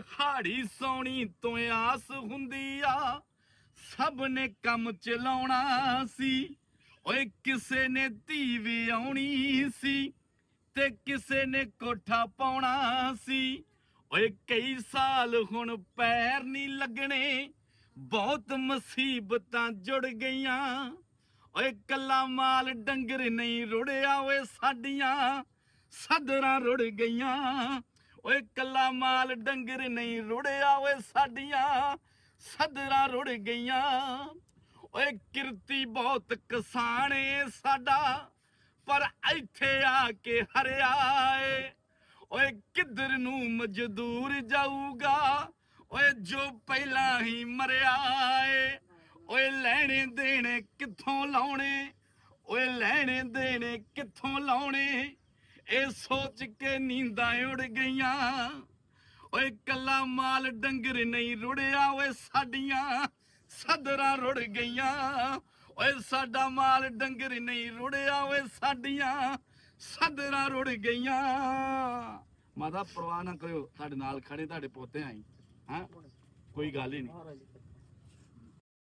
ਹਾੜੀ ਸੋਣੀ ਤੋਂ ਆਸ ਹੁੰਦੀ ਆ। ਸਭ ਨੇ ਕੰਮ ਚਲਾਉਣਾ ਸੀ। ਓਏ ਕਿਸੇ ਨੇ ਧੀ ਵਿਆਉਣੀ ਸੀ ਤੇ ਕਿਸੇ ਨੇ ਕੋਠਾ ਪਾਉਣਾ ਸੀ। ਓਏ ਕਈ ਸਾਲ ਹੁਣ ਪੈਰ ਨਹੀਂ ਲੱਗਣੇ, ਬਹੁਤ ਮੁਸੀਬਤਾਂ ਜੁੜ ਗਈਆਂ। ਓਏ ਕੱਲਾ ਮਾਲ ਡੰਗਰ ਨਹੀਂ ਰੁੜਿਆ ਓਏ ਸਾਡੀਆਂ ਸਦਰਾਂ ਰੁੜ ਗਈਆਂ। ਓਏ ਕੱਲਾ ਮਾਲ ਡੰਗਰ ਨਹੀਂ ਰੁੜਿਆ ਓਏ ਸਾਡੀਆਂ ਸਦਰਾਂ ਰੁੜ ਗਈਆਂ। ਓਏ ਕਿਰਤੀ ਬਹੁਤ ਕਿਸਾਨ ਏ ਸਾਡਾ, ਪਰ ਇੱਥੇ ਆ ਕੇ ਹਰਿਆ ਏ। ਓਏ ਕਿੱਧਰ ਨੂੰ ਮਜ਼ਦੂਰ ਜਾਊਗਾ, ਓਏ ਜੋ ਪਹਿਲਾਂ ਹੀ ਮਰਿਆ ਏ। ਓਏ ਲੈਣੇ ਦੇਣੇ ਕਿੱਥੋਂ ਲਾਉਣੇ, ਓਏ ਲੈਣੇ ਦੇਣੇ ਕਿੱਥੋਂ ਲਾਉਣੇ। ਇਹ ਸੋਚ ਕੇ ਨੀਂਦਾਂ ਉੜ ਗਈਆਂ। ਓਏ ਕੱਲਾ ਮਾਲ ਡੰਗਰ ਨਹੀਂ ਰੁੜਿਆ, ਓਏ ਸਾਡੀਆਂ ਸਦਰਾਂ ਰੁੜ ਗਈਆਂ। ਓਏ ਸਾਡਾ ਮਾਲ ਡੰਗਰ ਨਹੀਂ ਰੁੜਿਆ, ਓਏ ਸਾਡੀਆਂ ਸਦਰਾਂ ਰੁੜ ਗਈਆਂ। ਮਾਤਾ, ਪਰਵਾਹ ਨਾ ਕਰਿਓ ਸਾਡੇ ਨਾਲ ਖੜੇ ਤੁਹਾਡੇ ਪੋਤੇ ਆਈ। ਹਾਂ? ਕੋਈ ਗੱਲ ਹੀ ਨਹੀਂ।